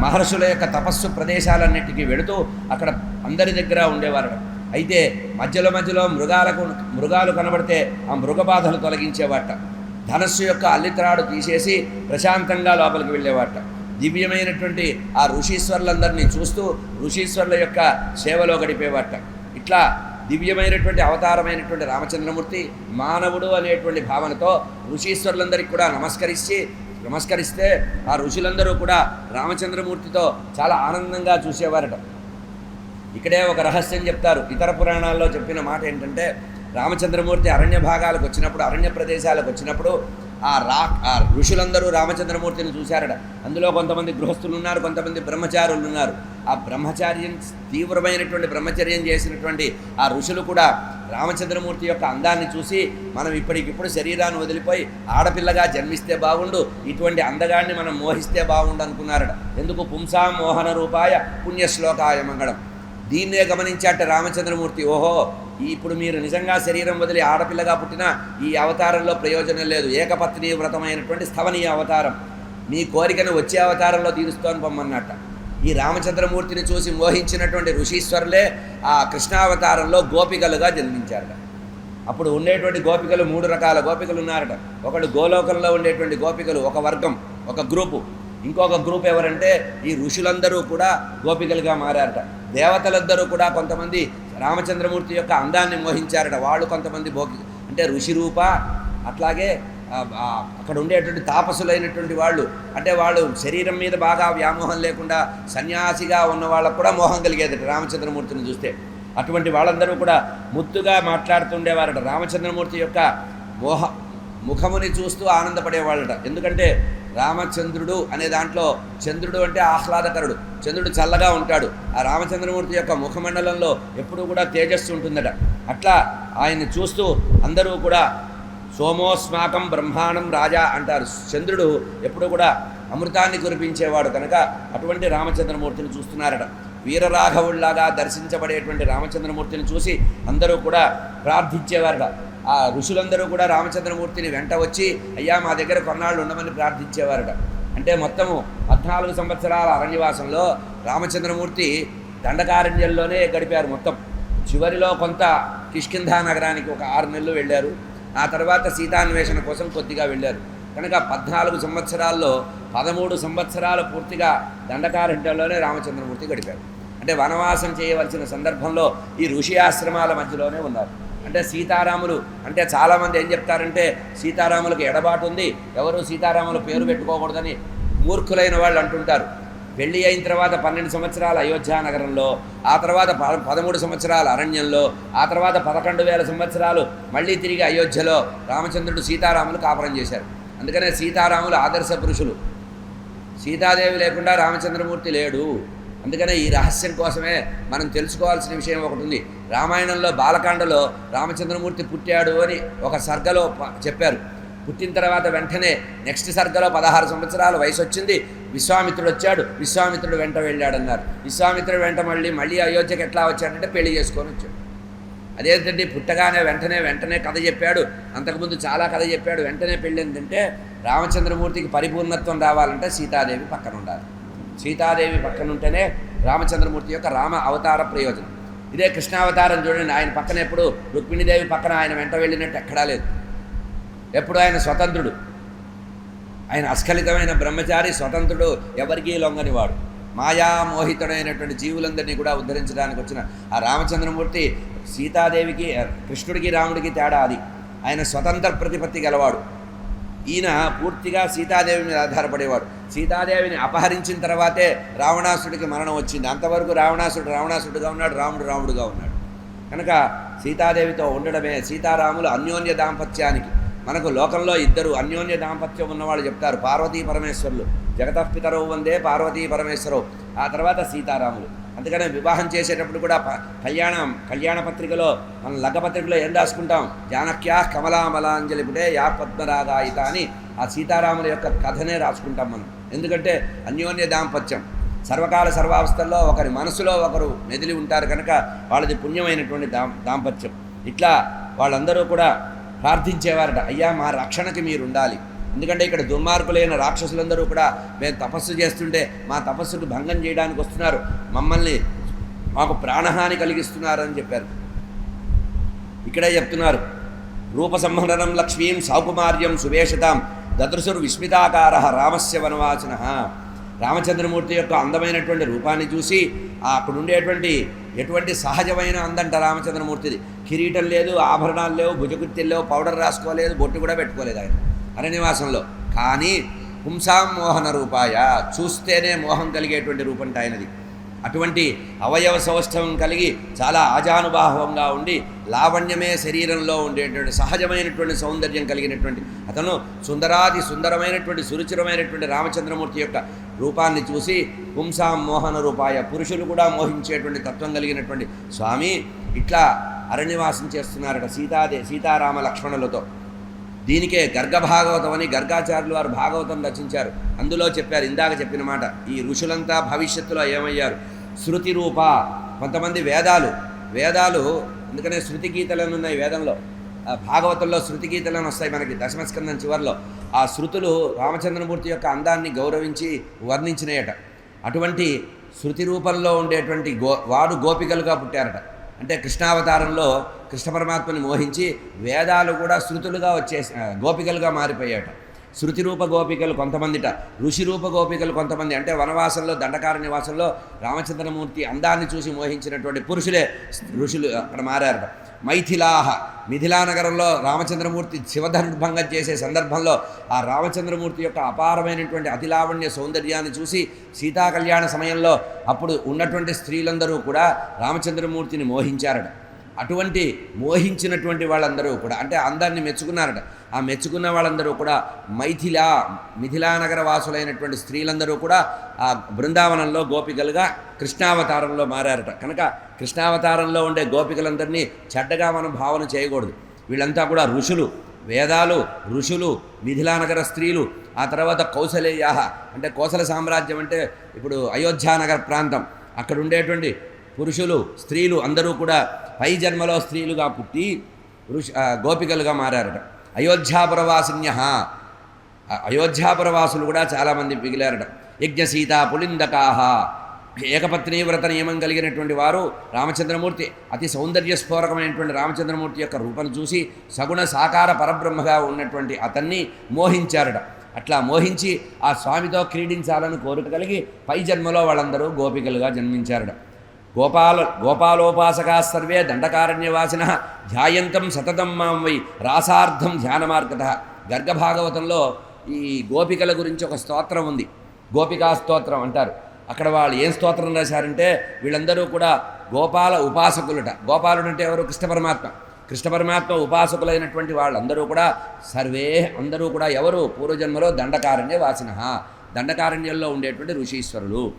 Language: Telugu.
మహర్షుల యొక్క తపస్సు ప్రదేశాలన్నిటికీ వెళుతూ అక్కడ అందరి దగ్గర ఉండేవారు అయితే మధ్యలో మధ్యలో మృగాలకు మృగాలు కనబడితే ఆ మృగ బాధలు తొలగించేవాట ధనస్సు యొక్క అల్లిత్రాడు తీసేసి ప్రశాంతంగా లోపలికి వెళ్ళేవాట దివ్యమైనటువంటి ఆ ఋషీశ్వరులందరినీ చూస్తూ ఋషీశ్వర్ల యొక్క సేవలో గడిపేవాట ఇట్లా దివ్యమైనటువంటి అవతారమైనటువంటి రామచంద్రమూర్తి మానవుడు అనేటువంటి భావనతో ఋషీశ్వరులందరికీ కూడా నమస్కరించి నమస్కరిస్తే ఆ ఋషులందరూ కూడా రామచంద్రమూర్తితో చాలా ఆనందంగా చూసేవారట. ఇక్కడే ఒక రహస్యం చెప్తారు. ఇతర పురాణాల్లో చెప్పిన మాట ఏంటంటే రామచంద్రమూర్తి అరణ్య భాగాలకు వచ్చినప్పుడు అరణ్య ప్రదేశాలకు వచ్చినప్పుడు ఆ రా ఆ ఋషులందరూ రామచంద్రమూర్తిని చూశారట. అందులో కొంతమంది గృహస్థులు ఉన్నారు కొంతమంది బ్రహ్మచారులు ఉన్నారు ఆ బ్రహ్మచార్యం తీవ్రమైనటువంటి బ్రహ్మచర్యం చేసినటువంటి ఆ ఋషులు కూడా రామచంద్రమూర్తి యొక్క అందాన్ని చూసి మనం ఇప్పటికిప్పుడు శరీరాన్ని వదిలిపోయి ఆడపిల్లగా జన్మిస్తే బాగుండు ఇటువంటి అందగాన్ని మనం మోహిస్తే బాగుండు అనుకున్నారట. ఎందుకు? పుంసా మోహన రూపాయ పుణ్యశ్లోకాయ మంగళం. దీన్నే గమనించాట రామచంద్రమూర్తి ఓహో ఇప్పుడు మీరు నిజంగా శరీరం వదిలి ఆడపిల్లగా పుట్టిన ఈ అవతారంలో ప్రయోజనం లేదు. ఏకపత్ని వ్రతమైనటువంటి స్థవనీయ అవతారం. మీ కోరికను వచ్చే అవతారంలో తీరుస్తోని పొమ్మన్నట్ట ఈ రామచంద్రమూర్తిని చూసి మోహించినటువంటి ఋషీశ్వరులే ఆ కృష్ణావతారంలో గోపికలుగా జన్మించారట. అప్పుడు ఉండేటువంటి గోపికలు మూడు రకాల గోపికలు ఉన్నారట. ఒకడు గోలోకంలో ఉండేటువంటి గోపికలు ఒక వర్గం ఒక గ్రూపు. ఇంకొక గ్రూప్ ఎవరంటే ఈ ఋషులందరూ కూడా గోపికలుగా మారారట. దేవతలందరూ కూడా కొంతమంది రామచంద్రమూర్తి యొక్క అందాన్ని మోహించారట. వాళ్ళు కొంతమంది భోగి అంటే ఋషి రూప అట్లాగే అక్కడ ఉండేటువంటి తాపసులైనటువంటి వాళ్ళు అంటే వాళ్ళు శరీరం మీద బాగా వ్యామోహం లేకుండా సన్యాసిగా ఉన్న వాళ్ళకు కూడా మోహం కలిగేదట రామచంద్రమూర్తిని చూస్తే. అటువంటి వాళ్ళందరూ కూడా ముత్తుగా మాట్లాడుతుండేవారట రామచంద్రమూర్తి యొక్క మోహ ముఖముని చూస్తూ ఆనందపడేవాళ్ళట. ఎందుకంటే రామచంద్రుడు అనే దాంట్లో చంద్రుడు అంటే ఆహ్లాదకరుడు. చంద్రుడు చల్లగా ఉంటాడు. ఆ రామచంద్రమూర్తి యొక్క ముఖమండలంలో ఎప్పుడూ కూడా తేజస్సు ఉంటుందట. అట్లా ఆయన్ని చూస్తూ అందరూ కూడా సోమోస్మాకం బ్రహ్మాండం రాజా అంటారు. చంద్రుడు ఎప్పుడు కూడా అమృతాన్ని కురిపించేవాడు కనుక అటువంటి రామచంద్రమూర్తిని చూస్తున్నారట. వీరరాఘవుల్లాగా దర్శించబడేటువంటి రామచంద్రమూర్తిని చూసి అందరూ కూడా ప్రార్థించేవారట. ఆ ఋషులందరూ కూడా రామచంద్రమూర్తిని వెంట వచ్చి అయ్యా మా దగ్గర కొన్నాళ్ళు ఉండమని ప్రార్థించేవారట. అంటే మొత్తము పద్నాలుగు సంవత్సరాల అరణ్యవాసంలో రామచంద్రమూర్తి దండకారణ్యంలోనే గడిపారు మొత్తం. చివరిలో కొంత కిష్కింధా నగరానికి ఒక ఆరు నెలలు వెళ్ళారు. ఆ తర్వాత సీతాన్వేషణ కోసం కొద్దిగా వెళ్ళారు. కనుక పద్నాలుగు సంవత్సరాల్లో పదమూడు సంవత్సరాలు పూర్తిగా దండకారణ్యంలోనే రామచంద్రమూర్తి గడిపారు. అంటే వనవాసం చేయవలసిన సందర్భంలో ఈ ఋషి ఆశ్రమాల మధ్యలోనే ఉన్నారు. అంటే సీతారాములు అంటే చాలామంది ఏం చెప్తారంటే సీతారాములకు ఎడబాటు ఉంది ఎవరు సీతారాముల పేరు పెట్టుకోకూడదని మూర్ఖులైన వాళ్ళు అంటుంటారు. పెళ్ళి అయిన తర్వాత పన్నెండు సంవత్సరాల అయోధ్యా నగరంలో ఆ తర్వాత పదమూడు సంవత్సరాల అరణ్యంలో ఆ తర్వాత పదకొండు వేల సంవత్సరాలు మళ్ళీ తిరిగి అయోధ్యలో రామచంద్రుడు సీతారాములు కాపురం చేశారు. అందుకనే సీతారాములు ఆదర్శ పురుషులు. సీతాదేవి లేకుండా రామచంద్రమూర్తి లేడు. అందుకనే ఈ రహస్యం కోసమే మనం తెలుసుకోవాల్సిన విషయం ఒకటి ఉంది. రామాయణంలో బాలకాండలో రామచంద్రమూర్తి పుట్టాడు అని ఒక సర్గలో చెప్పారు. పుట్టిన తర్వాత వెంటనే నెక్స్ట్ సర్గలో పదహారు సంవత్సరాల వయసు వచ్చింది. విశ్వామిత్రుడు వచ్చాడు. విశ్వామిత్రుడు వెంట వెళ్ళాడన్నారు. విశ్వామిత్రుడు వెంట మళ్ళీ మళ్ళీ అయోధ్యకి ఎట్లా వచ్చాడంటే పెళ్ళి చేసుకొని వచ్చాడు. అదేంటంటే పుట్టగానే వెంటనే వెంటనే కథ చెప్పాడు. అంతకుముందు చాలా కథ చెప్పాడు. వెంటనే పెళ్ళి ఏంటంటే రామచంద్రమూర్తికి పరిపూర్ణత్వం రావాలంటే సీతాదేవి పక్కన ఉండాలి. సీతాదేవి పక్కన ఉంటేనే రామచంద్రమూర్తి యొక్క రామ అవతార ప్రయోజనం. ఇదే కృష్ణావతారం చూడండి. ఆయన పక్కన ఎప్పుడు రుక్మిణీదేవి పక్కన ఆయన వెంట వెళ్ళినట్టు ఎక్కడా లేదు. ఎప్పుడు ఆయన స్వతంత్రుడు? ఆయన అస్ఖలితమైన బ్రహ్మచారి స్వతంత్రుడు ఎవరికీ లొంగనివాడు మాయామోహితుడైనటువంటి జీవులందరినీ కూడా ఉద్ధరించడానికి వచ్చిన ఆ రామచంద్రమూర్తి సీతాదేవికి కృష్ణుడికి రాముడికి తేడా అది. ఆయన స్వతంత్ర ప్రతిపత్తి గలవాడు. ఈయన పూర్తిగా సీతాదేవి మీద ఆధారపడేవాడు సీతాదేవిని అపహరించిన తర్వాతే రావణాసుడికి మరణం వచ్చింది. అంతవరకు రావణాసుడు రావణాసుడుగా ఉన్నాడు రాముడు రాముడుగా ఉన్నాడు. కనుక సీతాదేవితో ఉండడమే సీతారాములు అన్యోన్య దాంపత్యానికి మనకు లోకంలో ఇద్దరు అన్యోన్య దాంపత్యం ఉన్నవాళ్ళు చెప్తారు. పార్వతీ పరమేశ్వరులు. జగతపితరవు వందే పార్వతీ పరమేశ్వరవు ఆ తర్వాత సీతారాములు. అందుకనే వివాహం చేసేటప్పుడు కూడా ప- కళ్యాణం కళ్యాణ పత్రికలో మన లగ్గ పత్రికలో ఏం రాసుకుంటాం? జానక్యా కమలామలాంజలి పుటే యా పద్మరాగాయిత అని ఆ సీతారాముల యొక్క కథనే రాసుకుంటాం మనం. ఎందుకంటే అన్యోన్య దాంపత్యం. సర్వకాల సర్వావస్థల్లో ఒకరి మనసులో ఒకరు మెదిలి ఉంటారు కనుక వాళ్ళది పుణ్యమైనటువంటి దాం దాంపత్యం. ఇట్లా వాళ్ళందరూ కూడా ప్రార్థించేవారట. అయ్యా మా రక్షణకి మీరు ఉండాలి ఎందుకంటే ఇక్కడ దుర్మార్గులైన రాక్షసులందరూ కూడా మేము తపస్సు చేస్తుంటే మా తపస్సుకు భంగం చేయడానికి వస్తున్నారు. మమ్మల్ని మాకు ప్రాణహాని కలిగిస్తున్నారని చెప్పారు. ఇక్కడే చెప్తున్నారు. రూపసంహరణం లక్ష్మీం సౌకుమార్యం సువేషతాం దదృశురు విస్మితాకార రామస్య వనవాసిన. రామచంద్రమూర్తి యొక్క అందమైనటువంటి రూపాన్ని చూసి అక్కడ ఉండేటువంటి ఎటువంటి సహజమైన అందంట రామచంద్రమూర్తిది. కిరీటం లేదు ఆభరణాలు లేవు భుజగుత్తిలు లేవు పౌడర్ రాసుకోలేదు బొట్టు కూడా పెట్టుకోలేదు ఆయన అరణ్యవాసంలో. కానీ పుంసాం మోహన రూపాయ చూస్తేనే మోహం కలిగేటువంటి రూపంట ఆయనది. అటువంటి అవయవ సౌష్ఠవం కలిగి చాలా ఆజానుభావంగా ఉండి లావణ్యమే శరీరంలో ఉండేటువంటి సహజమైనటువంటి సౌందర్యం కలిగినటువంటి అతను సుందరాది సుందరమైనటువంటి సురుచిరమైనటువంటి రామచంద్రమూర్తి యొక్క రూపాన్ని చూసి పుంసాం మోహన రూపాయ పురుషులు కూడా మోహించేటువంటి తత్వం కలిగినటువంటి స్వామి ఇట్లా అరణ్యవాసం చేస్తున్నారట సీతాదే సీతారామ లక్ష్మణులతో. దీనికే గర్గ భాగవతం అని గర్గాచార్యులు వారు భాగవతం రచించారు. అందులో చెప్పారు ఇందాక చెప్పిన మాట. ఈ ఋషులంతా భవిష్యత్తులో ఏమయ్యారు? శృతి రూప. కొంతమంది వేదాలు. వేదాలు అందుకనే శృతి గీతలను ఉన్నాయి వేదంలో. భాగవతంలో శృతి గీతలను వస్తాయి మనకి దశమస్కందం చివరిలో. ఆ శృతులు రామచంద్రమూర్తి యొక్క అందాన్ని గౌరవించి వర్ణించినాయట. అటువంటి శృతి రూపంలో ఉండేటువంటి గో వాడు గోపికలుగా పుట్టారట. అంటే కృష్ణావతారంలో కృష్ణ పరమాత్మని మోహించి వేదాలు కూడా శృతులుగా వచ్చేసి గోపికలుగా మారిపోయాట శృతి రూప గోపికలు కొంతమందిట ఋషి రూప గోపికలు కొంతమంది. అంటే వనవాసంలో దండకార నివాసంలో రామచంద్రమూర్తి అందాన్ని చూసి మోహించినటువంటి పురుషులే ఋషులు అక్కడ మారారట. మైథిలాహ. మిథిలానగరంలో రామచంద్రమూర్తి శివధనుర్భంగం చేసే సందర్భంలో ఆ రామచంద్రమూర్తి యొక్క అపారమైనటువంటి అతిలావణ్య సౌందర్యాన్ని చూసి సీతా కళ్యాణ సమయంలో అప్పుడు ఉన్నటువంటి స్త్రీలందరూ కూడా రామచంద్రమూర్తిని మోహించారట. అటువంటి మోహించినటువంటి వాళ్ళందరూ కూడా అంటే అందాన్ని మెచ్చుకున్నారట. ఆ మెచ్చుకున్న వాళ్ళందరూ కూడా మైథిలా మిథిలా నగర వాసులైనటువంటి స్త్రీలందరూ కూడా ఆ బృందావనంలో గోపికలుగా కృష్ణావతారంలో మారారట. కనుక కృష్ణావతారంలో ఉండే గోపికలందరినీ చెడ్డగా మనం భావన చేయకూడదు. వీళ్ళంతా కూడా ఋషులు వేదాలు ఋషులు మిథిలానగర స్త్రీలు. ఆ తర్వాత కౌశలేయాహ అంటే కోసల సామ్రాజ్యం అంటే ఇప్పుడు అయోధ్యానగర ప్రాంతం. అక్కడ ఉండేటువంటి పురుషులు స్త్రీలు అందరూ కూడా పై జన్మలో స్త్రీలుగా పుట్టి ఋషి గోపికలుగా మారారట. అయోధ్యాపురవాసిన్య అయోధ్యాపురవాసులు కూడా చాలామంది మిగిలారట యజ్ఞ సీత పులిందకాహ ఏకపత్ని వ్రత నియమం కలిగినటువంటి వారు రామచంద్రమూర్తి. అతి సౌందర్య స్ఫోరకమైనటువంటి రామచంద్రమూర్తి యొక్క రూపం చూసి సగుణ సాకార పరబ్రహ్మగా ఉన్నటువంటి అతన్ని మోహించారట. అట్లా మోహించి ఆ స్వామితో క్రీడించాలని కోరిక కలిగి పై జన్మలో వాళ్ళందరూ గోపికలుగా జన్మించారట. గోపాల గోపాలోపాసకా సర్వే దండకారణ్యవాసిన ధ్యాయంతం సతతం మాం వై రాసార్థం ధ్యానమార్గత. గర్గభాగవతంలో ఈ గోపికల గురించి ఒక స్తోత్రం ఉంది. గోపికా స్తోత్రం అంటారు. అక్కడ వాళ్ళు ఏం స్తోత్రం రాశారంటే వీళ్ళందరూ కూడా గోపాల ఉపాసకులుట. గోపాలుడు అంటే ఎవరు? కృష్ణ పరమాత్మ. కృష్ణ పరమాత్మ ఉపాసకులైనటువంటి వాళ్ళందరూ కూడా సర్వే అందరూ కూడా ఎవరు? పూర్వజన్మలో దండకారణ్య వాసిన దండకారణ్యంలో ఉండేటువంటి ఋషీశ్వరులు.